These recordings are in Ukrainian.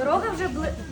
Дорога вже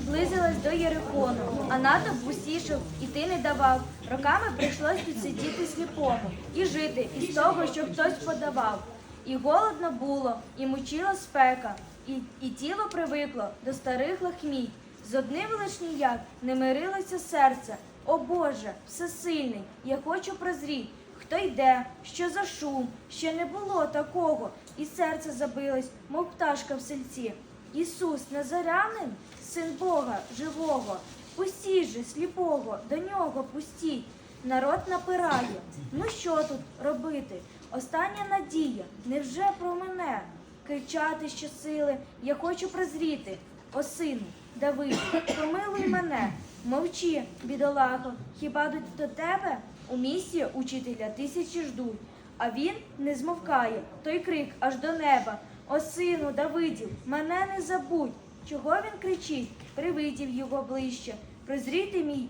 близилась до Єрихону, а натовп пустішав, іти не давав. Роками прийшлось тут сидіти сліпому і жити із того, що хтось подавав. І голодно було, і мучила спека, і, і тіло привикло до старих лахміть. З одним лиш ніяк не мирилося серце. О Боже, всесильний, я хочу прозріть, хто йде, що за шум, ще не було такого, і серце забилось, мов пташка в сельці. Ісус Назарянин, син Бога живого, пустіть же сліпого, до нього пустіть. Народ напирає. Ну що тут робити? Остання надія, невже про мене? Кричати щосили, я хочу прозріти. О сину, Давиду, помилуй мене, мовчи, бідолахо, хіба до, до тебе у місті учителя тисячі ждуть, а він не змовкає, той крик аж до неба. О сину, Давидів, мене не забудь. Чого він кричить? Привидів його ближче. Прозріти мій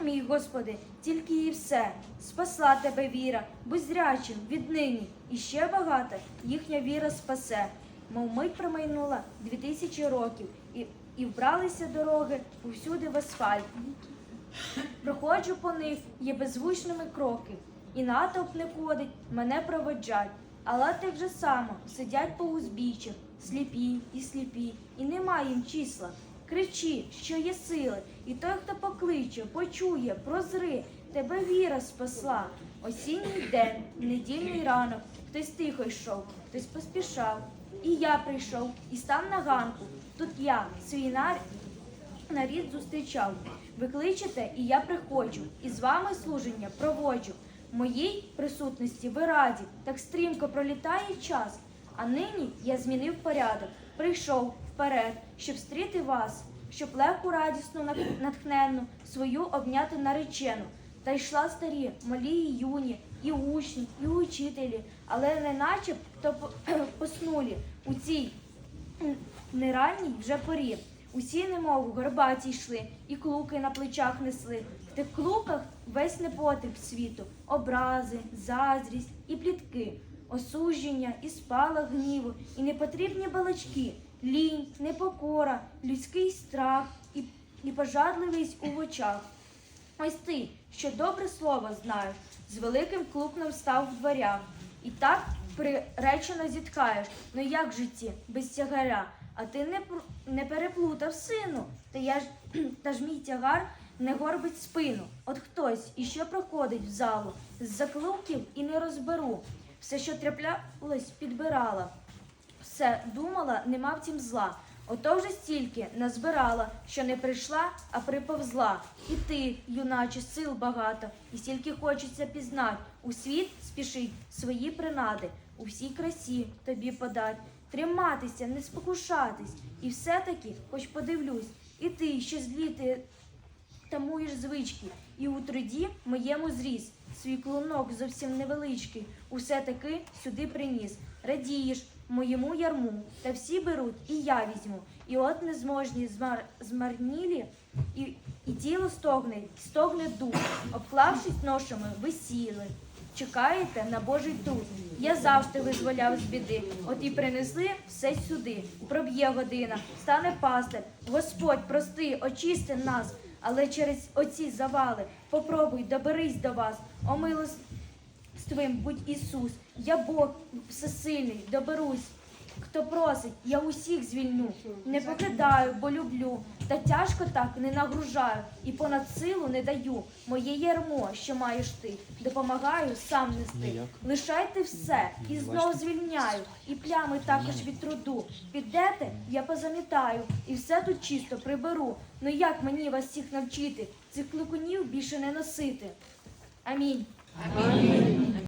Мій Господи, тільки і все. Спасла тебе віра, будь зрячим віднині. І ще багато їхня віра спасе. Мов мить промайнула дві тисячі років, і, і вбралися дороги повсюди в асфальт. Проходжу по них, є беззвучними кроки, і натовп не ходить, мене проводжать. Але так же само сидять по узбіччях, сліпі і сліпі, і немає їм числа. Кричи, що є сили, і той, хто покличе, почує, прозри, тебе віра спасла. Осінній день, недільний ранок, хтось тихо йшов, хтось поспішав. І я прийшов, і став на ганку. Тут я, свій нар... нарід зустрічав. Ви кличете, і я приходжу, і з вами служення проводжу. Моїй присутності ви раді, так стрімко пролітає час. А нині я змінив порядок, прийшов вперед, щоб стріти вас, щоб легку, радісну, натхненну свою обняти наречену. Та йшла старі, малі і юні, і учні, і учителі, але не наче то поснулі у цій м, неранній вже порі. Усі, немов горбаті йшли, і клуки на плечах несли. В тих клуках весь непотріб світу, образи, заздрість і плітки, осудження і спалах гніву, і непотрібні балачки, лінь, непокора, людський страх і, і пожадливість у очах. Ось ти, що добре слово знаєш, з великим клукном став в дверях. І так приречено зіткаєш. Ну як житті, без тягаря? А ти не, не переплутав сину. Та я ж та ж мій тягар не горбить спину. От хтось іще проходить в залу з заклуків і не розберу. Все, що траплялось, підбирала. Все думала, нема втім зла. Ото вже стільки назбирала, що не прийшла, а приповзла. І ти, юначе, сил багато, і стільки хочеться пізнать. У світ спішить свої принади, у всій красі тобі подать. Триматися, не спокушатись, і все-таки, хоч подивлюсь, і ти, що зліти тамуєш звички, і у труді моєму зріс. Свій клунок зовсім невеличкий, усе таки сюди приніс. Радієш моєму ярму, та всі беруть, і я візьму. І от незможні змар... змарнілі, і, і тіло стогне, стогне дух, обклавшись ношами, ви сіли. Чекаєте на Божий труд. Я завжди визволяв з біди. От і принесли все сюди. Проб'є година, стане пастир. Господь, прости, очисти нас. Але через оці завали попробуй доберись до вас. О милостивим будь Ісус, я Бог всесильний, доберусь. Хто просить, я усіх звільню. Не покидаю, бо люблю. Та тяжко так не нагружаю і понад силу не даю. Моє ярмо, що маєш ти, допомагаю сам нести. Лишайте все і знов звільняю, і плями також від труду. Підете, я позамітаю, і все тут чисто приберу. Ну як мені вас всіх навчити? Цих кликунів більше не носити. Амінь.